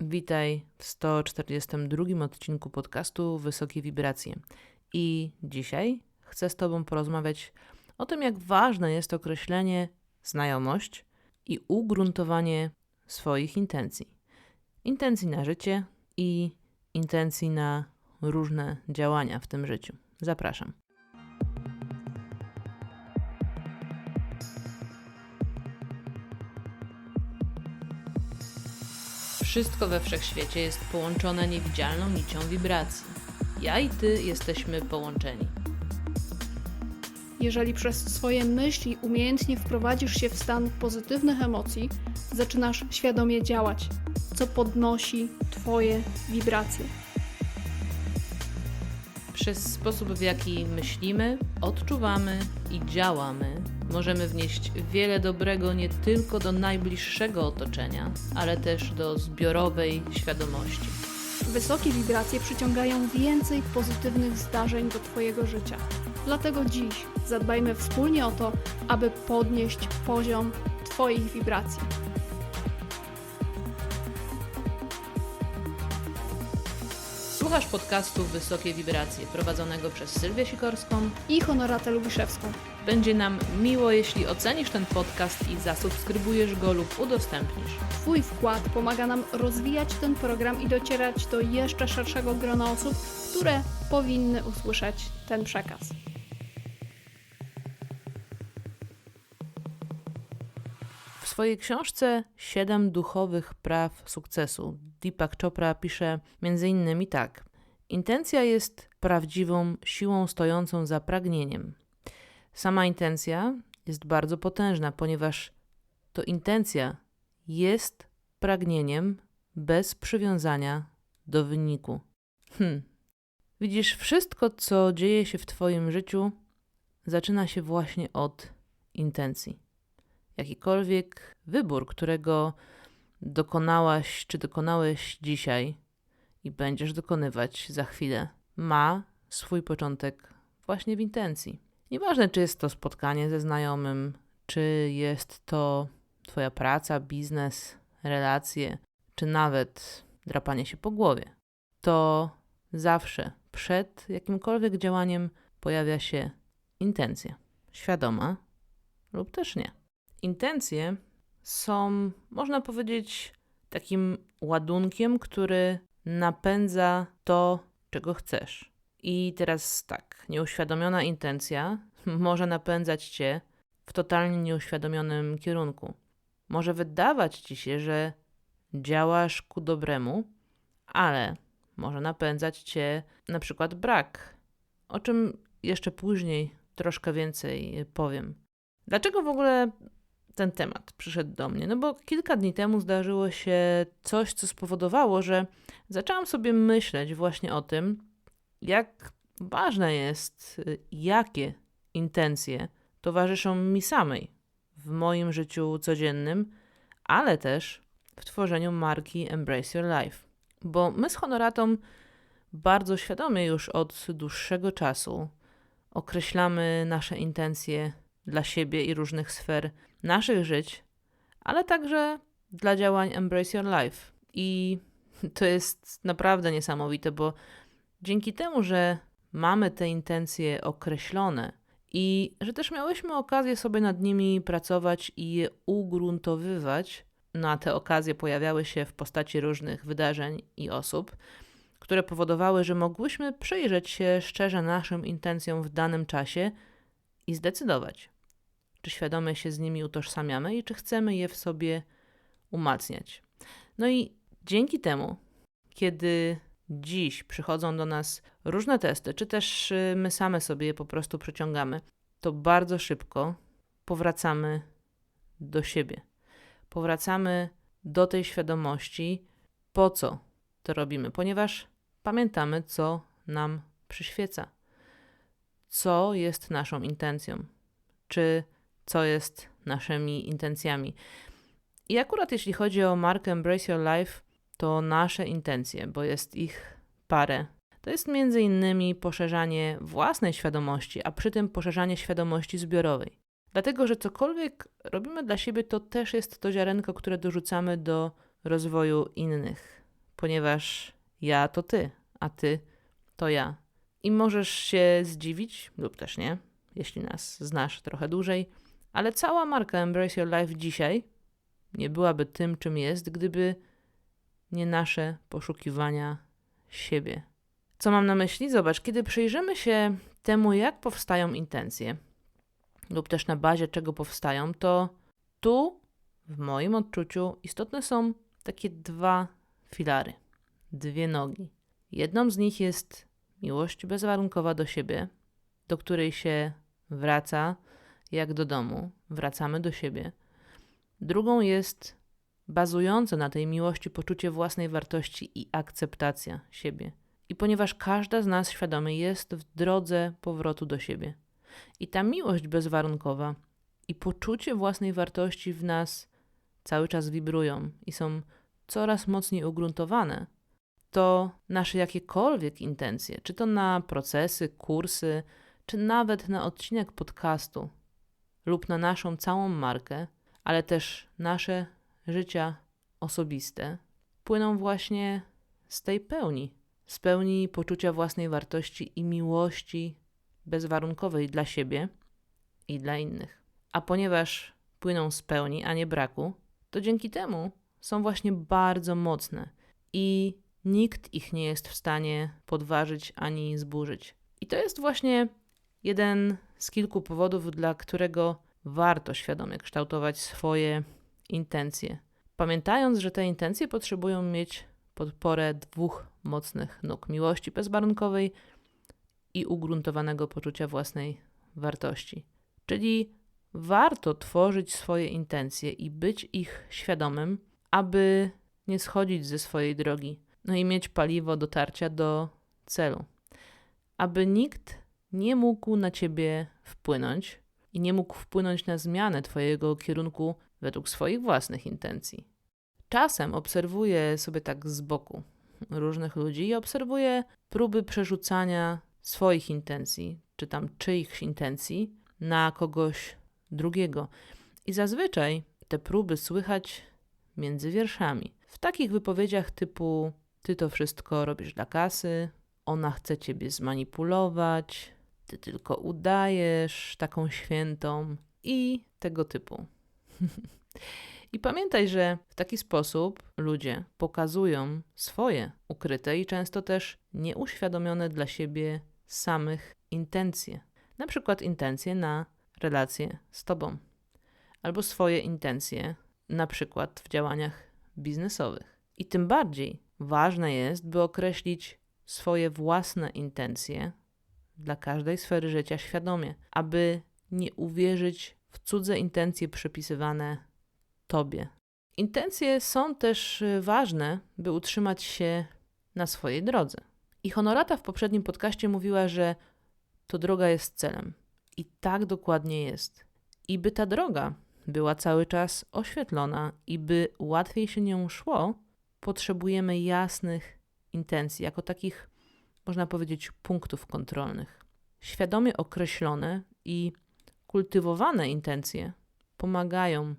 Witaj w 142 odcinku podcastu Wysokie Wibracje. I dzisiaj chcę z Tobą porozmawiać o tym, jak ważne jest określenie znajomość i ugruntowanie swoich intencji. Intencji na życie i intencji na różne działania w tym życiu. Zapraszam. Wszystko we wszechświecie jest połączone niewidzialną nicią wibracji. Ja i ty jesteśmy połączeni. Jeżeli przez swoje myśli umiejętnie wprowadzisz się w stan pozytywnych emocji, zaczynasz świadomie działać, co podnosi Twoje wibracje. Przez sposób, w jaki myślimy, odczuwamy i działamy, możemy wnieść wiele dobrego nie tylko do najbliższego otoczenia, ale też do zbiorowej świadomości. Wysokie wibracje przyciągają więcej pozytywnych zdarzeń do Twojego życia. Dlatego dziś zadbajmy wspólnie o to, aby podnieść poziom Twoich wibracji. Słuchasz podcastu Wysokie Wibracje, prowadzonego przez Sylwię Sikorską. I Honoratę Lubiszewską. Będzie nam miło, jeśli ocenisz ten podcast i zasubskrybujesz go lub udostępnisz. Twój wkład pomaga nam rozwijać ten program i docierać do jeszcze szerszego grona osób, które powinny usłyszeć ten przekaz. Swojej książce Siedem duchowych praw sukcesu Deepak Chopra pisze m.in. tak: Intencja jest prawdziwą siłą stojącą za pragnieniem. Sama intencja jest bardzo potężna, ponieważ to intencja jest pragnieniem bez przywiązania do wyniku. Hm. Widzisz, wszystko, co dzieje się w Twoim życiu, zaczyna się właśnie od intencji. Jakikolwiek wybór, którego dokonałaś czy dokonałeś dzisiaj i będziesz dokonywać za chwilę, ma swój początek właśnie w intencji. Nieważne, czy jest to spotkanie ze znajomym, czy jest to Twoja praca, biznes, relacje, czy nawet drapanie się po głowie, to zawsze przed jakimkolwiek działaniem pojawia się intencja, świadoma lub też nie. Intencje są, można powiedzieć, takim ładunkiem, który napędza to, czego chcesz. I teraz tak, nieuświadomiona intencja może napędzać cię w totalnie nieuświadomionym kierunku. Może wydawać ci się, że działasz ku dobremu, ale może napędzać cię na przykład brak, o czym jeszcze później troszkę więcej powiem. Dlaczego w ogóle ten temat przyszedł do mnie? No bo kilka dni temu zdarzyło się coś, co spowodowało, że zaczęłam sobie myśleć właśnie o tym, jak ważne jest, jakie intencje towarzyszą mi samej w moim życiu codziennym, ale też w tworzeniu marki Embrace Your Life. Bo my z Honoratą bardzo świadomie już od dłuższego czasu określamy nasze intencje dla siebie i różnych sfer naszych żyć, ale także dla działań Embrace Your Life. I to jest naprawdę niesamowite, bo dzięki temu, że mamy te intencje określone i że też miałyśmy okazję sobie nad nimi pracować i je ugruntowywać, no te okazje pojawiały się w postaci różnych wydarzeń i osób, które powodowały, że mogłyśmy przyjrzeć się szczerze naszym intencjom w danym czasie i zdecydować, czy świadomie się z nimi utożsamiamy i czy chcemy je w sobie umacniać. No i dzięki temu, kiedy dziś przychodzą do nas różne testy, czy też y, my same sobie je po prostu przeciągamy, to bardzo szybko powracamy do siebie. Powracamy do tej świadomości, po co to robimy, ponieważ pamiętamy, co nam przyświeca, co jest naszą intencją, czy co jest naszymi intencjami. I akurat jeśli chodzi o markę Embrace Your Life, to nasze intencje, bo jest ich parę. To jest między innymi poszerzanie własnej świadomości, a przy tym poszerzanie świadomości zbiorowej. Dlatego, że cokolwiek robimy dla siebie, to też jest to ziarenko, które dorzucamy do rozwoju innych. ponieważ ja to ty, a ty to ja. I możesz się zdziwić, lub też nie, jeśli nas znasz trochę dłużej, ale cała marka Embrace Your Life dzisiaj nie byłaby tym, czym jest, gdyby nie nasze poszukiwania siebie. Co mam na myśli? Zobacz, kiedy przyjrzymy się temu, jak powstają intencje, lub też na bazie czego powstają, to tu, w moim odczuciu, istotne są takie dwa filary, dwie nogi. Jedną z nich jest miłość bezwarunkowa do siebie, do której się wraca jak do domu, wracamy do siebie. Drugą jest bazujące na tej miłości poczucie własnej wartości i akceptacja siebie. I ponieważ każda z nas świadomie jest w drodze powrotu do siebie. I ta miłość bezwarunkowa i poczucie własnej wartości w nas cały czas wibrują i są coraz mocniej ugruntowane, to nasze jakiekolwiek intencje, czy to na procesy, kursy, czy nawet na odcinek podcastu lub na naszą całą markę, ale też nasze życia osobiste, płyną właśnie z tej pełni, z pełni poczucia własnej wartości i miłości bezwarunkowej dla siebie i dla innych. A ponieważ płyną z pełni, a nie braku, to dzięki temu są właśnie bardzo mocne i nikt ich nie jest w stanie podważyć ani zburzyć. I to jest właśnie jeden z kilku powodów, dla którego warto świadomie kształtować swoje intencje, pamiętając, że te intencje potrzebują mieć podporę dwóch mocnych nóg miłości bezwarunkowej i ugruntowanego poczucia własnej wartości. Czyli warto tworzyć swoje intencje i być ich świadomym, aby nie schodzić ze swojej drogi, no i mieć paliwo dotarcia do celu. Aby nikt nie mógł na ciebie wpłynąć i nie mógł wpłynąć na zmianę twojego kierunku według swoich własnych intencji. Czasem obserwuję sobie tak z boku różnych ludzi i obserwuję próby przerzucania swoich intencji, czy tam czyichś intencji na kogoś drugiego. I zazwyczaj te próby słychać między wierszami. W takich wypowiedziach typu: Ty to wszystko robisz dla kasy, ona chce ciebie zmanipulować, ty tylko udajesz taką świętą i tego typu. I pamiętaj, że w taki sposób ludzie pokazują swoje ukryte i często też nieuświadomione dla siebie samych intencje. Na przykład intencje na relacje z tobą, albo swoje intencje, na przykład w działaniach biznesowych. I tym bardziej ważne jest, by określić swoje własne intencje dla każdej sfery życia świadomie, aby nie uwierzyć w cudze intencje przypisywane Tobie. Intencje są też y, ważne, by utrzymać się na swojej drodze. I Honorata w poprzednim podcaście mówiła, że to droga jest celem. I tak dokładnie jest. I by ta droga była cały czas oświetlona i by łatwiej się nią szło, potrzebujemy jasnych intencji, jako takich, można powiedzieć, punktów kontrolnych. Świadomie określone i kultywowane intencje pomagają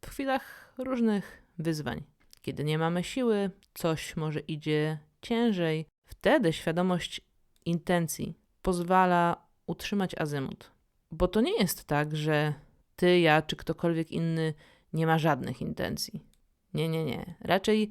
w chwilach różnych wyzwań. Kiedy nie mamy siły, coś może idzie ciężej, wtedy świadomość intencji pozwala utrzymać azymut. Bo to nie jest tak, że ty, ja czy ktokolwiek inny nie ma żadnych intencji. Nie, nie, nie. Raczej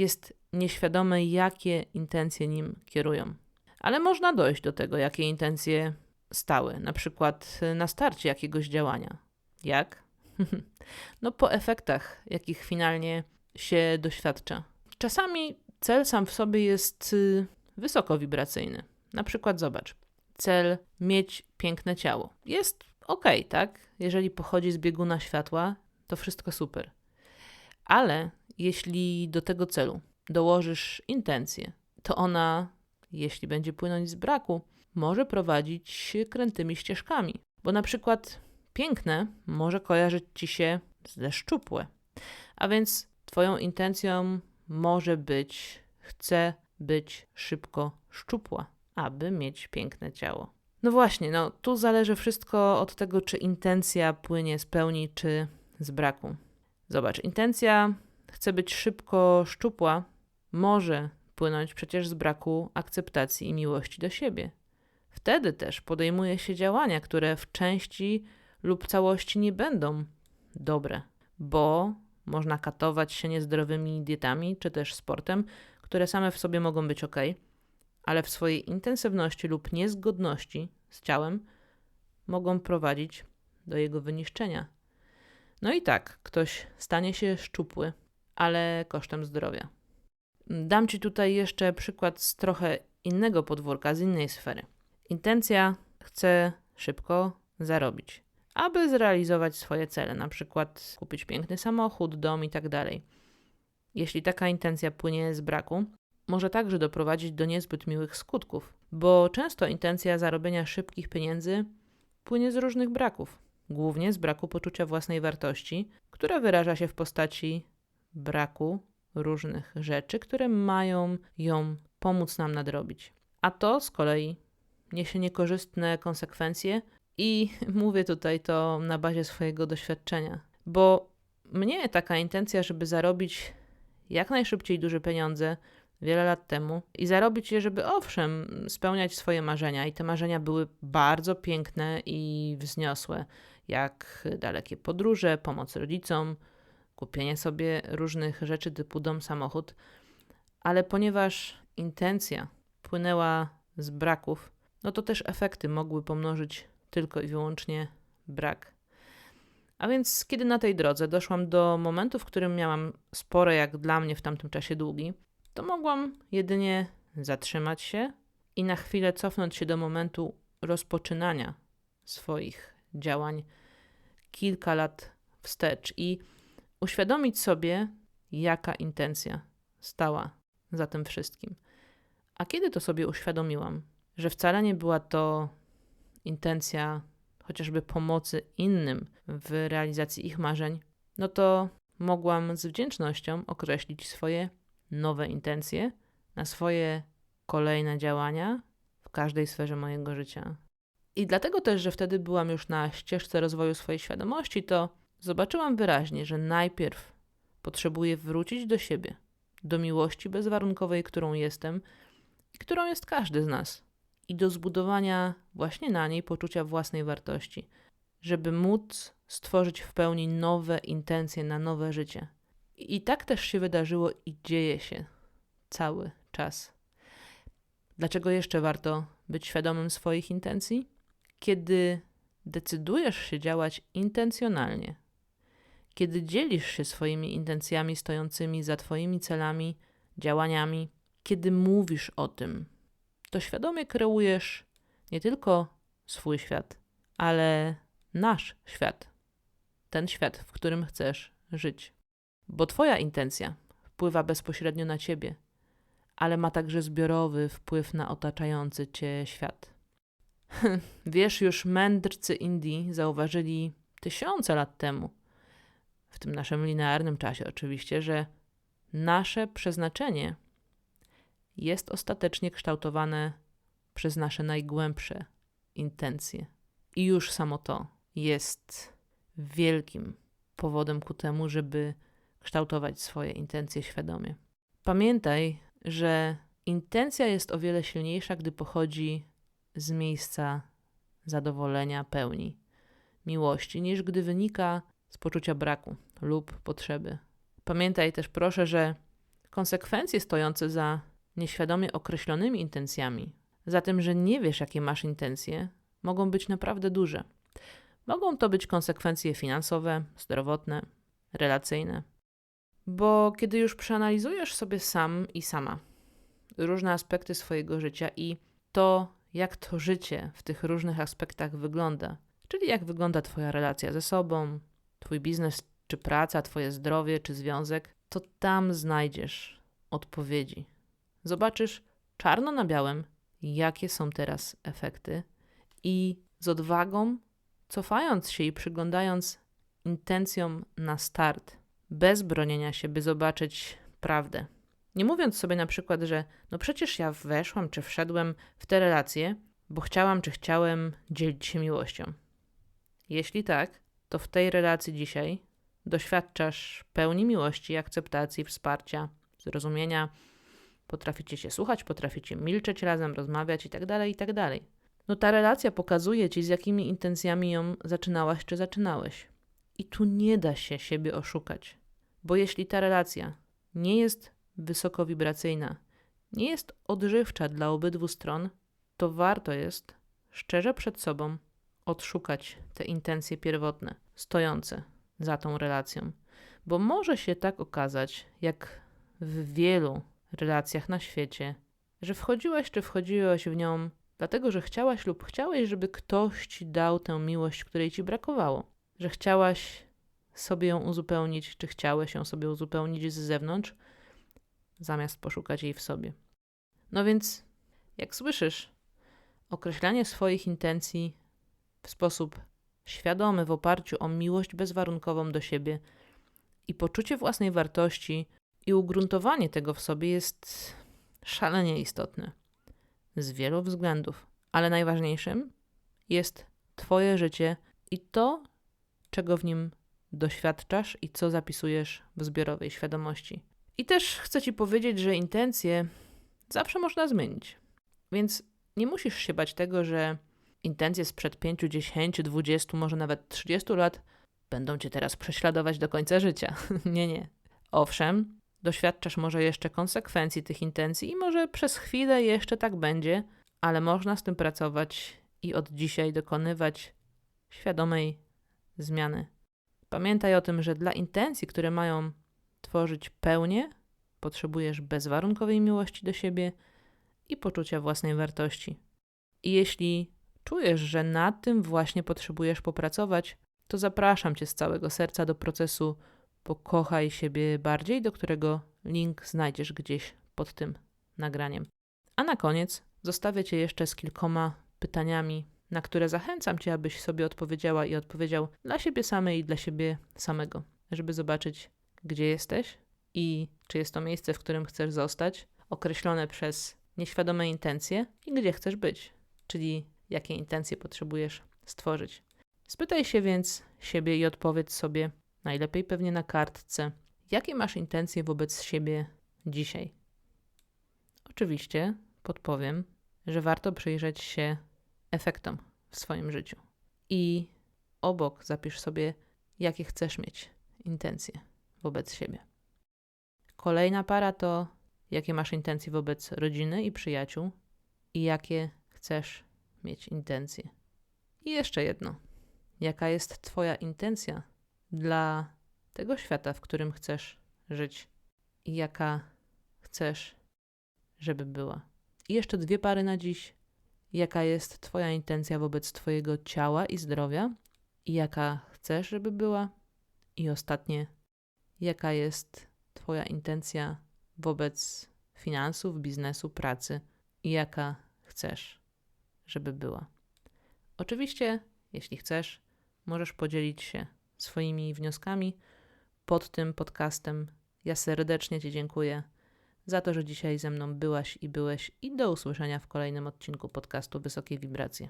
jest nieświadome, jakie intencje nim kierują. Ale można dojść do tego, jakie intencje stały, na przykład na starcie jakiegoś działania. Jak? no po efektach, jakich finalnie się doświadcza. Czasami cel sam w sobie jest y, wysoko wibracyjny. Na przykład zobacz, cel mieć piękne ciało. Jest ok, tak? Jeżeli pochodzi z bieguna światła, to wszystko super. Ale jeśli do tego celu dołożysz intencję, to ona, jeśli będzie płynąć z braku, może prowadzić krętymi ścieżkami. Bo na przykład piękne może kojarzyć ci się ze szczupłe. A więc Twoją intencją może być, chcę być szybko szczupła, aby mieć piękne ciało. No właśnie, no tu zależy wszystko od tego, czy intencja płynie z pełni, czy z braku. Zobacz, intencja chce być szybko szczupła, może płynąć przecież z braku akceptacji i miłości do siebie. Wtedy też podejmuje się działania, które w części lub całości nie będą dobre, bo można katować się niezdrowymi dietami czy też sportem, które same w sobie mogą być ok, ale w swojej intensywności lub niezgodności z ciałem mogą prowadzić do jego wyniszczenia. No i tak, ktoś stanie się szczupły, ale kosztem zdrowia. Dam Ci tutaj jeszcze przykład z trochę innego podwórka, z innej sfery. Intencja chce szybko zarobić, aby zrealizować swoje cele, na przykład kupić piękny samochód, dom i tak. Jeśli taka intencja płynie z braku, może także doprowadzić do niezbyt miłych skutków, bo często intencja zarobienia szybkich pieniędzy płynie z różnych braków, głównie z braku poczucia własnej wartości, która wyraża się w postaci braku różnych rzeczy, które mają ją pomóc nam nadrobić. A to z kolei niesie niekorzystne konsekwencje i mówię tutaj to na bazie swojego doświadczenia, bo mnie taka intencja, żeby zarobić jak najszybciej duże pieniądze wiele lat temu i zarobić je, żeby owszem, spełniać swoje marzenia. I te marzenia były bardzo piękne i wzniosłe, jak dalekie podróże, pomoc rodzicom, kupienie sobie różnych rzeczy typu dom, samochód. Ale ponieważ intencja płynęła z braków, no to też efekty mogły pomnożyć tylko i wyłącznie brak. A więc, kiedy na tej drodze doszłam do momentu, w którym miałam spore, jak dla mnie w tamtym czasie długi, to mogłam jedynie zatrzymać się i na chwilę cofnąć się do momentu rozpoczynania swoich działań kilka lat wstecz i uświadomić sobie, jaka intencja stała za tym wszystkim. A kiedy to sobie uświadomiłam, że wcale nie była to intencja chociażby pomocy innym w realizacji ich marzeń, no to mogłam z wdzięcznością określić swoje nowe intencje na swoje kolejne działania w każdej sferze mojego życia. I dlatego też, że wtedy byłam już na ścieżce rozwoju swojej świadomości, to zobaczyłam wyraźnie, że najpierw potrzebuję wrócić do siebie, do miłości bezwarunkowej, którą jestem i którą jest każdy z nas, i do zbudowania właśnie na niej poczucia własnej wartości, żeby móc stworzyć w pełni nowe intencje na nowe życie. I tak też się wydarzyło i dzieje się cały czas. Dlaczego jeszcze warto być świadomym swoich intencji? Kiedy decydujesz się działać intencjonalnie, kiedy dzielisz się swoimi intencjami stojącymi za Twoimi celami, działaniami, kiedy mówisz o tym, to świadomie kreujesz nie tylko swój świat, ale nasz świat. Ten świat, w którym chcesz żyć bo Twoja intencja wpływa bezpośrednio na Ciebie, ale ma także zbiorowy wpływ na otaczający Cię świat. Wiesz, już mędrcy Indii zauważyli tysiące lat temu, w tym naszym linearnym czasie oczywiście, że nasze przeznaczenie jest ostatecznie kształtowane przez nasze najgłębsze intencje. I już samo to jest wielkim powodem ku temu, żeby kształtować swoje intencje świadomie. Pamiętaj, że intencja jest o wiele silniejsza, gdy pochodzi z miejsca zadowolenia, pełni, miłości, niż gdy wynika z poczucia braku lub potrzeby. Pamiętaj też proszę, że konsekwencje stojące za nieświadomie określonymi intencjami, za tym, że nie wiesz, jakie masz intencje, mogą być naprawdę duże. Mogą to być konsekwencje finansowe, zdrowotne, relacyjne, bo kiedy już przeanalizujesz sobie sam i sama różne aspekty swojego życia i to, jak to życie w tych różnych aspektach wygląda, czyli jak wygląda Twoja relacja ze sobą, Twój biznes czy praca, Twoje zdrowie czy związek, to tam znajdziesz odpowiedzi. Zobaczysz czarno na białym, jakie są teraz efekty, i z odwagą, cofając się i przyglądając intencjom na start, bez bronienia się, by zobaczyć prawdę. Nie mówiąc sobie na przykład, że no przecież ja weszłam czy wszedłem w tę relację, bo chciałam czy chciałem dzielić się miłością. Jeśli tak, to w tej relacji dzisiaj doświadczasz pełni miłości, akceptacji, wsparcia, zrozumienia, potraficie się słuchać, potraficie milczeć razem, rozmawiać i tak dalej, i tak. No ta relacja pokazuje ci, z jakimi intencjami ją zaczynałaś czy zaczynałeś. I tu nie da się siebie oszukać, bo jeśli ta relacja nie jest wysokowibracyjna, nie jest odżywcza dla obydwu stron, to warto jest szczerze przed sobą odszukać te intencje pierwotne, stojące za tą relacją. Bo może się tak okazać, jak w wielu relacjach na świecie, że wchodziłeś czy wchodziłeś w nią dlatego, że chciałaś lub chciałeś, żeby ktoś ci dał tę miłość, której ci brakowało. Że chciałaś sobie ją uzupełnić, czy chciałeś ją sobie uzupełnić z zewnątrz, zamiast poszukać jej w sobie. No więc, jak słyszysz, określanie swoich intencji w sposób świadomy, w oparciu o miłość bezwarunkową do siebie i poczucie własnej wartości i ugruntowanie tego w sobie jest szalenie istotne z wielu względów, ale najważniejszym jest Twoje życie i to, czego w nim doświadczasz i co zapisujesz w zbiorowej świadomości. I też chcę Ci powiedzieć, że intencje zawsze można zmienić. Więc nie musisz się bać tego, że intencje sprzed 5, 10, 20, może nawet 30 lat będą Cię teraz prześladować do końca życia. nie, nie. Owszem, doświadczasz może jeszcze konsekwencji tych intencji i może przez chwilę jeszcze tak będzie, ale można z tym pracować i od dzisiaj dokonywać świadomej zmiany. Pamiętaj o tym, że dla intencji, które mają tworzyć pełnię, potrzebujesz bezwarunkowej miłości do siebie i poczucia własnej wartości. I jeśli czujesz, że nad tym właśnie potrzebujesz popracować, to zapraszam Cię z całego serca do procesu Pokochaj siebie bardziej, do którego link znajdziesz gdzieś pod tym nagraniem. A na koniec zostawię Cię jeszcze z kilkoma pytaniami, na które zachęcam Cię, abyś sobie odpowiedziała i odpowiedział dla siebie samej i dla siebie samego, żeby zobaczyć, gdzie jesteś i czy jest to miejsce, w którym chcesz zostać, określone przez nieświadome intencje i gdzie chcesz być, czyli jakie intencje potrzebujesz stworzyć. Spytaj się więc siebie i odpowiedz sobie, najlepiej pewnie na kartce, jakie masz intencje wobec siebie dzisiaj. Oczywiście podpowiem, że warto przyjrzeć się efektom w swoim życiu i obok zapisz sobie, jakie chcesz mieć intencje wobec siebie. Kolejna para to, jakie masz intencje wobec rodziny i przyjaciół i jakie chcesz mieć intencje. I jeszcze jedno. Jaka jest Twoja intencja dla tego świata, w którym chcesz żyć i jaka chcesz, żeby była. I jeszcze dwie pary na dziś. Jaka jest Twoja intencja wobec Twojego ciała i zdrowia i jaka chcesz, żeby była. I ostatnie, jaka jest Twoja intencja wobec finansów, biznesu, pracy i jaka chcesz, żeby była. Oczywiście, jeśli chcesz, możesz podzielić się swoimi wnioskami pod tym podcastem. Ja serdecznie Ci dziękuję za to, że dzisiaj ze mną byłaś i byłeś i do usłyszenia w kolejnym odcinku podcastu Wysokie Wibracje.